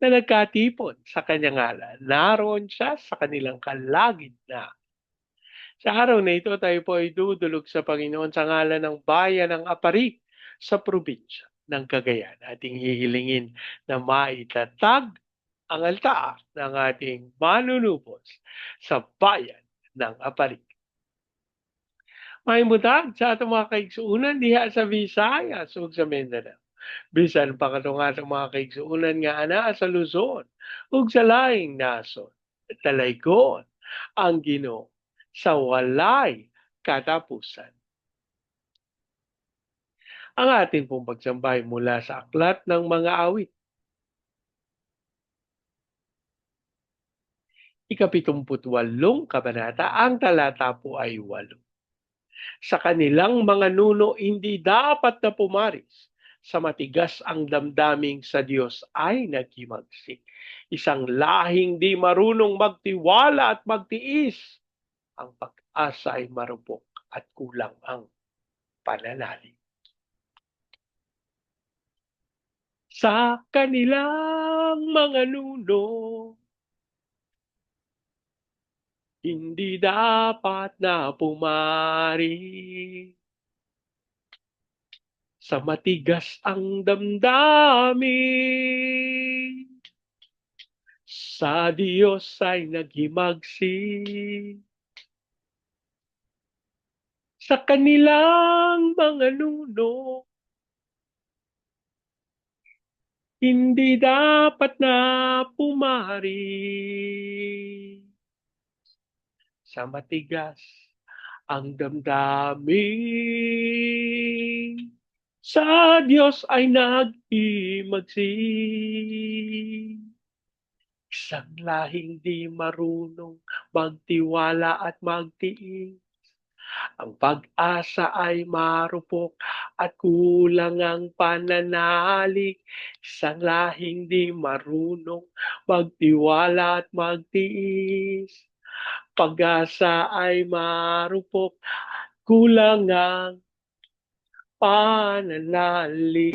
na nagkatipon sa kanyang ngalan. Naroon siya sa kanilang kalagitnaan. Sa araw na ito, tayo po ay dudulog sa Panginoon sa ngalan ng bayan ng Apari sa probinsya ng Cagayan. Ating hihilingin na maitatag ang altar ng ating manunubos sa bayan ng Aparik. May mutag sa atong mga kaigsuunan diha sa Visayas ug sa Mindanao. Bisan pa kato nga sa mga kaigsuunan nga ana sa Luzon ug sa laing nason. Talaygon ang Ginoo sa walay katapusan. Ang ating pong pagsambay mula sa aklat ng mga awit ikapitumputwalong kabanata, ang talata po ay walo. Sa kanilang mga nuno, hindi dapat na pumaris. Sa matigas ang damdaming sa Diyos ay naghimagsik. Isang lahing di marunong magtiwala at magtiis. Ang pag-asa ay marupok at kulang ang pananalig. Sa kanilang mga nuno, hindi dapat na pumari sa matigas ang damdamin. Sa Diyos ay naghimagsi. Sa kanilang mga nuno, hindi dapat na pumari sa matigas ang damdamin. Sa Diyos ay nag-imagsi. Isang lahing di marunong magtiwala at magtiis. Ang pag-asa ay marupok at kulang ang pananalig. Isang lahing di marunong magtiwala at magtiis pag-asa ay marupok, kulang ang pananalig.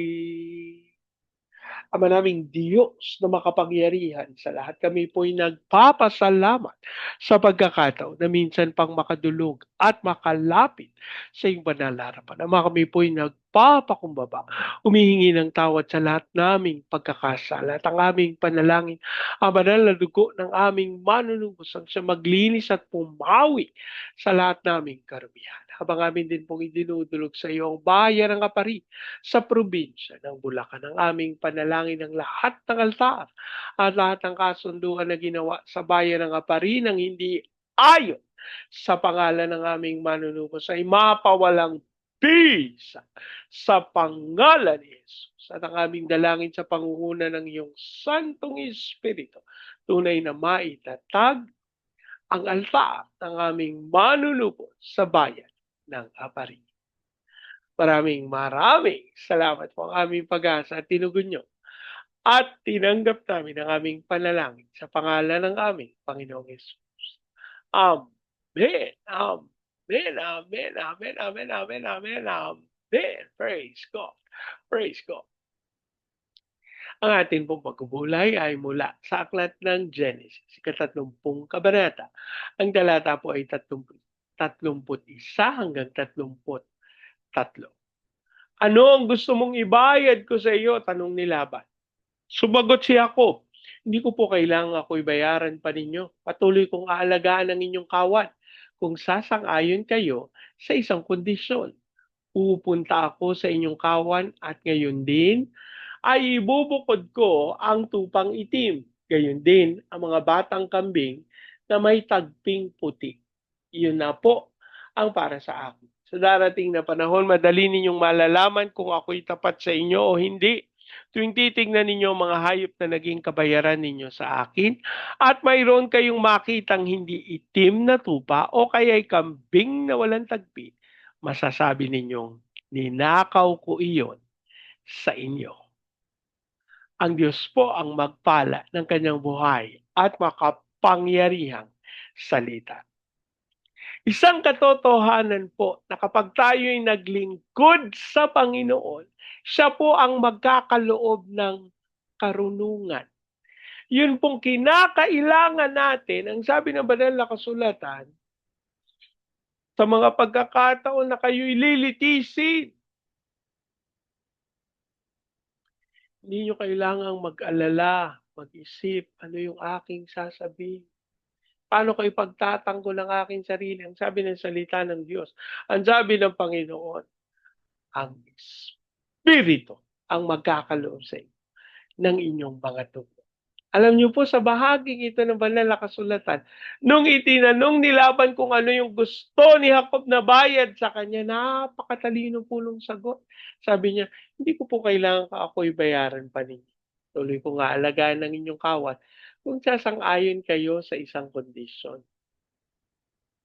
Ama naming Diyos na makapangyarihan sa lahat. Kami po'y nagpapasalamat sa pagkakataon na minsan pang makadulog at makalapit sa iyong banal na harapan. Ama kami po'y nagpapakumbaba, humihingi ng tawad sa lahat naming pagkakasala at ang aming panalangin, ang banal na dugo ng aming manunubos ang maglinis at pumawi sa lahat naming karumihan habang amin din pong idinudulog sa iyo bayan ng Apari sa probinsya ng Bulacan. Ang aming panalangin ng lahat ng altar at lahat ng kasunduan na ginawa sa bayan ng Apari nang hindi ayon sa pangalan ng aming manunubos ay mapawalang peace sa pangalan ni Jesus. At ang aming dalangin sa pangunguna ng iyong Santong Espiritu, tunay na maitatag ang altar ng aming manunubos sa bayan ng Apari. Maraming maraming salamat po ang aming pag-asa at tinugon nyo. At tinanggap namin ang aming panalangin sa pangalan ng aming Panginoong Yesus. Amen. Amen. Amen. Amen. Amen. Amen. Amen. Amen. Praise God. Praise God. Ang ating pong pagkubulay ay mula sa aklat ng Genesis, ikatatlongpong kabanata. Ang talata po ay 30 31 hanggang 33. Ano ang gusto mong ibayad ko sa iyo? Tanong ni Laban. Sumagot si Jacob, hindi ko po kailangan ako ibayaran pa ninyo. Patuloy kong aalagaan ang inyong kawan kung sasang-ayon kayo sa isang kondisyon. Pupunta ako sa inyong kawan at ngayon din ay ibubukod ko ang tupang itim. Gayon din ang mga batang kambing na may tagping puti iyon na po ang para sa akin. Sa darating na panahon, madali ninyong malalaman kung ako'y tapat sa inyo o hindi. Tuwing titignan ninyo ang mga hayop na naging kabayaran ninyo sa akin, at mayroon kayong makitang hindi itim na tupa o kaya'y kambing na walang tagpi, masasabi ninyong, ninakaw ko iyon sa inyo. Ang Diyos po ang magpala ng kanyang buhay at makapangyarihang salita. Isang katotohanan po na kapag tayo'y naglingkod sa Panginoon, siya po ang magkakaloob ng karunungan. Yun pong kinakailangan natin, ang sabi ng banal na kasulatan, sa mga pagkakataon na kayo'y lilitisin. Hindi nyo kailangang mag-alala, mag-isip, ano yung aking sasabihin. Paano ko ipagtatanggol ang aking sarili? Ang sabi ng salita ng Diyos. Ang sabi ng Panginoon, ang Espiritu ang magkakaloob sa inyo ng inyong mga tubo. Alam niyo po sa bahaging ito ng banal na kasulatan, nung itinanong ni Laban kung ano yung gusto ni Jacob na bayad sa kanya, napakatalino po nung sagot. Sabi niya, hindi ko po kailangan ka ako'y bayaran pa ninyo. Tuloy ko nga alagaan ng inyong kawat kung sasang-ayon kayo sa isang kondisyon.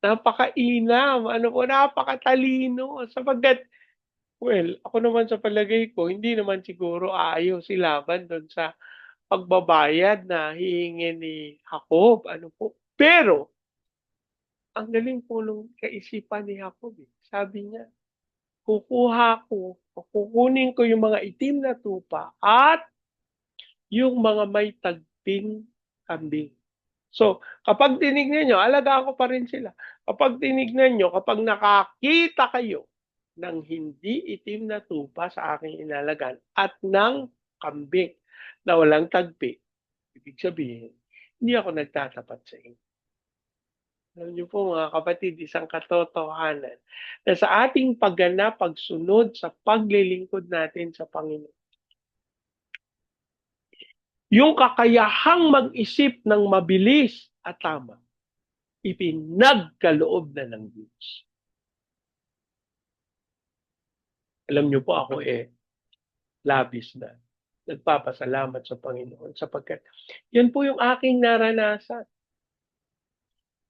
Napakainam, ano po, napakatalino, sapagkat, well, ako naman sa palagay ko, hindi naman siguro ayaw si Laban doon sa pagbabayad na hihingi ni Jacob, ano po. Pero, ang galing po nung kaisipan ni Jacob, eh. sabi niya, kukuha ko, kukunin ko yung mga itim na tupa at yung mga may tagping kambing. So, kapag tinignan nyo, alagaan ko pa rin sila. Kapag tinignan nyo, kapag nakakita kayo ng hindi itim na tupa sa aking inalagan at ng kambing na walang tagpi, ibig sabihin, hindi ako nagtatapat sa inyo. Alam niyo po mga kapatid, isang katotohanan na sa ating pagganap, pagsunod sa paglilingkod natin sa Panginoon, yung kakayahang mag-isip ng mabilis at tama, ipinagkaloob na ng Diyos. Alam niyo po ako eh, labis na. Nagpapasalamat sa Panginoon sapagkat yan po yung aking naranasan.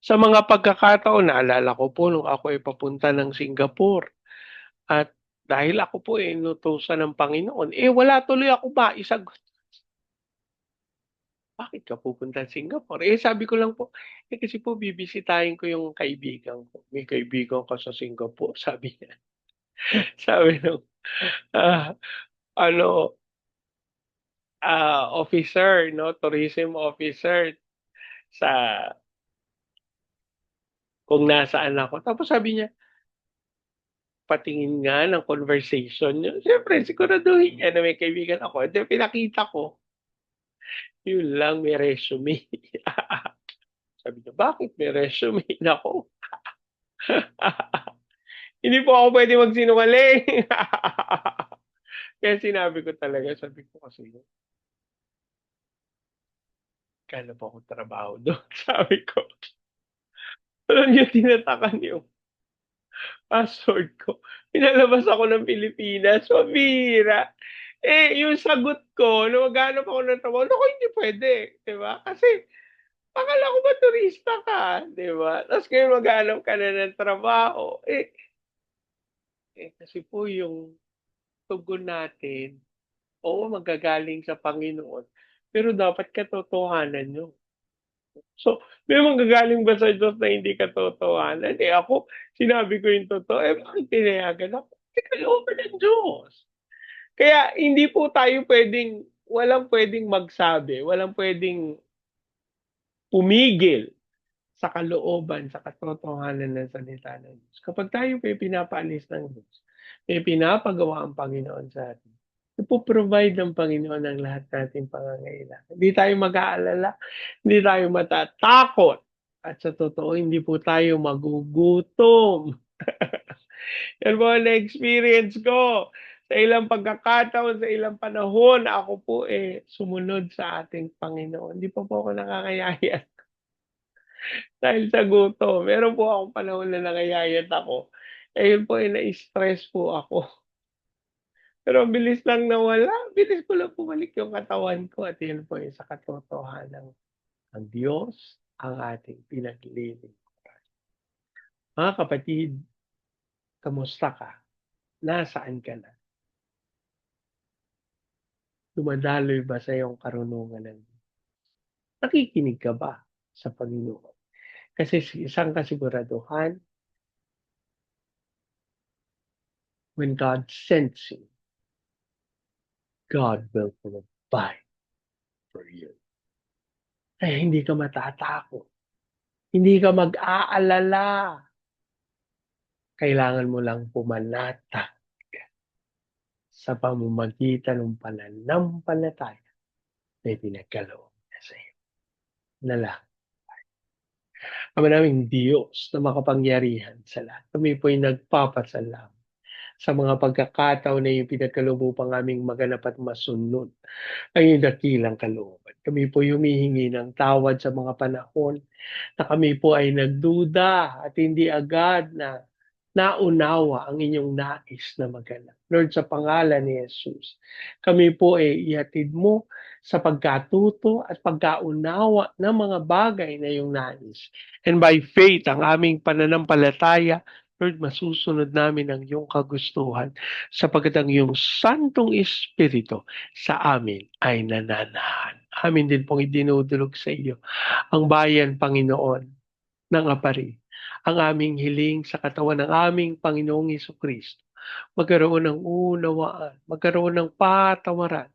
Sa mga pagkakataon, naalala ko po nung ako ay papunta ng Singapore. At dahil ako po ay inutusan ng Panginoon, eh wala tuloy ako ba isagot bakit ka pupunta Singapore? Eh, sabi ko lang po, eh, kasi po bibisitahin ko yung kaibigan ko. May kaibigan ko sa Singapore, sabi niya. sabi nung, uh, ano, uh, officer, no, tourism officer sa kung nasaan ako. Tapos sabi niya, patingin nga ng conversation niyo. Siyempre, siguraduhin niya na may kaibigan ako. Then, pinakita ko yun lang, may resume. Sabi niya, bakit may resume? Nako. Hindi po ako pwede magsinungaling. Kaya sinabi ko talaga, sabi ko kasi, kala po ako trabaho doon. Sabi ko, alam niyo, tinatakan yung password ko. Pinalabas ako ng Pilipinas. Mabira. Eh, yung sagot ko, na maghanap ako ng trabaho, hindi pwede. Di ba? Kasi, akala ko ba turista ka? Di ba? Tapos ngayon maghanap ka na ng trabaho. Eh, eh kasi po yung tugon natin, oo, magagaling sa Panginoon. Pero dapat katotohanan nyo. So, may magagaling ba sa Diyos na hindi katotohanan? Eh ako, sinabi ko yung totoo, eh bakit pinayagan ako? Eh, kalooban ng Diyos. Kaya hindi po tayo pwedeng, walang pwedeng magsabi, walang pwedeng pumigil sa kalooban, sa katotohanan ng salita ng Diyos. Kapag tayo po pinapaalis ng Diyos, may pinapagawa ang Panginoon sa atin. Ipo-provide ng Panginoon ang lahat nating pangangailangan. Hindi tayo mag-aalala, hindi tayo matatakot. At sa totoo, hindi po tayo magugutom. Yan po ang experience ko sa ilang pagkakataon, sa ilang panahon, ako po eh sumunod sa ating Panginoon. Hindi pa po ako nakakayayat. Dahil sa guto, meron po akong panahon na nakayayat ako. Eh yun po eh, na-stress po ako. Pero bilis lang nawala, bilis ko lang bumalik yung katawan ko at yun po yung sa katotohanan ang Diyos ang ating pinaglilingkuran. Mga kapatid, kamusta ka? Nasaan ka na? Dumadaloy ba sa iyong karunungan ng? Nakikinig ka ba sa Panginoon? Kasi isang kasiguraduhan, when God sends you, God will provide for you. Kaya hindi ka matatakot. Hindi ka mag-aalala. Kailangan mo lang pumanatag sa pamamagitan ng pananampalataya na pinagkaloob niya sa iyo. Nalangin. Ama naming Diyos na makapangyarihan sa lahat. Kami po'y nagpapasalam sa mga pagkakataon na yung pinagkaloob upang aming maganap at masunod ang iyong dakilang kalooban. Kami po humihingi ng tawad sa mga panahon na kami po ay nagduda at hindi agad na naunawa ang inyong nais na maganap. Lord, sa pangalan ni Jesus, kami po ay ihatid mo sa pagkatuto at pagkaunawa ng mga bagay na iyong nais. And by faith, ang aming pananampalataya Lord, masusunod namin ang iyong kagustuhan sapagkat ang iyong Santong Espiritu sa amin ay nananahan. Amin din pong idinudulog sa iyo ang bayan, Panginoon, ng Apari. Ang aming hiling sa katawan ng aming Panginoong Iso Kristo. Magkaroon ng unawaan, magkaroon ng patawaran,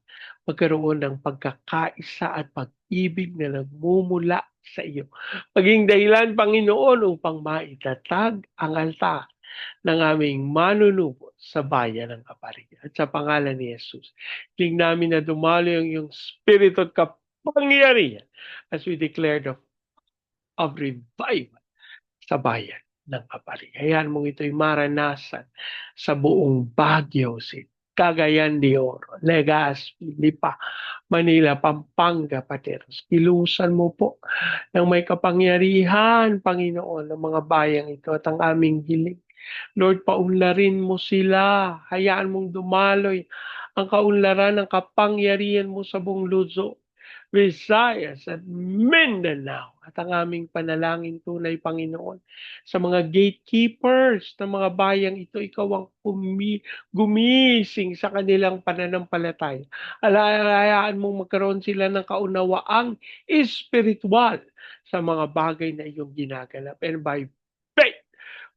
magkaroon ng pagkakaisa at pag-ibig na nagmumula sa iyo. Maging dahilan, Panginoon, upang maitatag ang altar ng aming manunubos sa bayan ng Kaparigan. At sa pangalan ni Jesus, hiling namin na dumalo ang iyong Espiritu at kapangyarihan as we declare the of revival sa bayan ng Kaparigan. Hayaan mong ito'y maranasan sa buong Baguio City. Cagayan de Oro, Legazpi, Lipa, Manila, Pampanga, Pateros. Ilusan mo po ng may kapangyarihan, Panginoon, ng mga bayang ito at ang aming hiling. Lord, paunlarin mo sila. Hayaan mong dumaloy ang kaunlaran ng kapangyarihan mo sa buong Luzon. Visayas at Mindanao at ang aming panalangin tunay, Panginoon, sa mga gatekeepers ng mga bayang ito, ikaw ang pumi, gumising sa kanilang pananampalataya. Alayaan mong magkaroon sila ng kaunawaang espiritual sa mga bagay na iyong ginaganap. And by faith,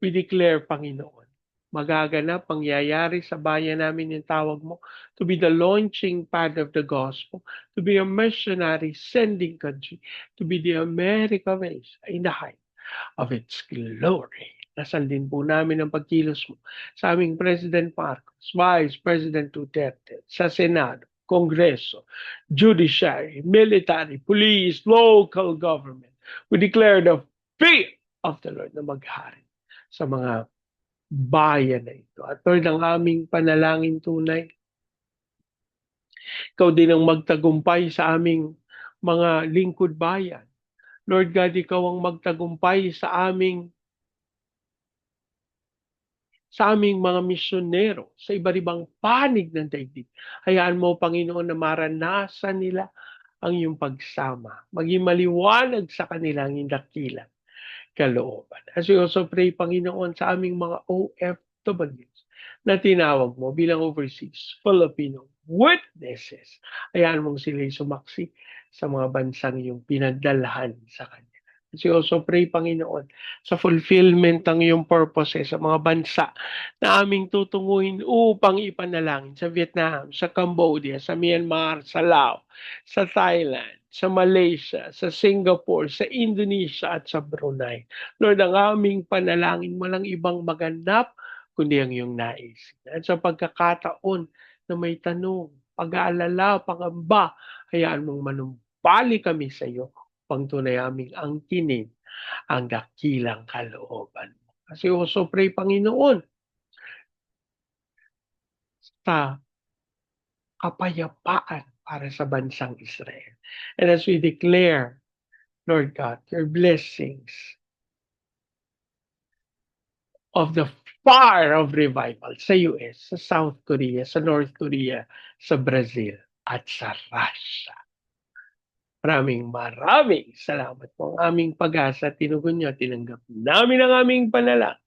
we declare, Panginoon, magaganap, pangyayari sa bayan namin yung tawag mo to be the launching pad of the gospel, to be a missionary sending country, to be the America race in the height of its glory. Nasal din po namin ang pagkilos mo sa aming President Marcos, Vice President Duterte, sa Senado, Kongreso, Judiciary, Military, Police, Local Government. We declare the fear of the Lord na maghari sa mga bayan na ito. At Lord, ang aming panalangin tunay, ikaw din ang magtagumpay sa aming mga lingkod bayan. Lord God, ikaw ang magtagumpay sa aming sa aming mga misyonero sa iba-ibang panig ng daigdig. Hayaan mo, Panginoon, na maranasan nila ang iyong pagsama. Maging maliwanag sa kanilang indakilan kalooban. As we also pray, Panginoon, sa aming mga OFWs na tinawag mo bilang overseas Filipino witnesses. Hayaan mong sila'y sumaksi sa mga bansang iyong pinagdalhan sa kanila. As we also pray, Panginoon, sa fulfillment ng iyong purposes sa mga bansa na aming tutunguhin upang ipanalangin sa Vietnam, sa Cambodia, sa Myanmar, sa Laos, sa Thailand, sa Malaysia, sa Singapore, sa Indonesia at sa Brunei. Lord, ang aming panalangin walang ibang maganap kundi ang iyong nais. At sa pagkakataon na may tanong, pag-aalala, pangamba, hayaan mong manumpali kami sa iyo upang tunay aming angkinin ang dakilang kalooban mo. Kasi also pray, Panginoon, sa kapayapaan para sa bansang Israel. And as we declare, Lord God, your blessings of the fire of revival sa US, sa South Korea, sa North Korea, sa Brazil, at sa Russia. Maraming maraming salamat po ang aming pag-asa. Tinugon niyo, tinanggap namin ang aming panalangin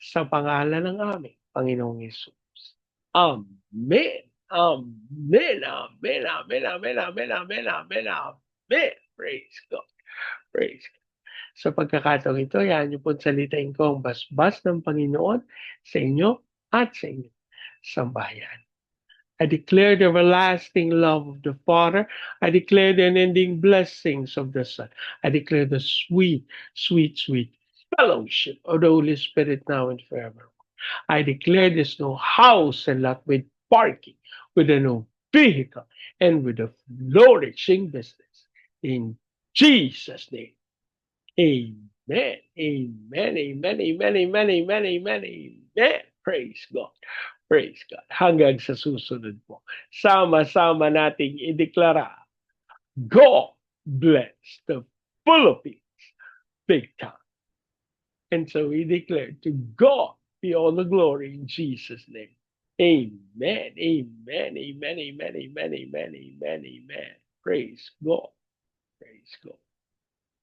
sa pangalan ng aming Panginoong Yesus. Amen. Um, amen, amen, uh, amen, uh, amen, uh, amen, amen, amen, amen. Praise God. Praise God. Sa pagkakataong ito, yan niyo po salitain ko ang basbas ng Panginoon sa inyo at sa inyo sambayan. I declare the everlasting love of the Father. I declare the unending blessings of the Son. I declare the sweet, sweet, sweet fellowship of the Holy Spirit now and forever. I declare there's no house and lot with parking with a no vehicle, and with a flourishing business. In Jesus' name. Amen. Amen. Amen. Amen. Amen. Amen. Amen. Amen. Praise God. Praise God. Hanggang sa susunod po. Sama-sama nating ideklara. God bless the Philippines big time. And so we declare to God be all the glory in Jesus' name. Amen. Amen. Amen. Amen. Amen. Amen. Amen. Amen. Praise God. Praise God.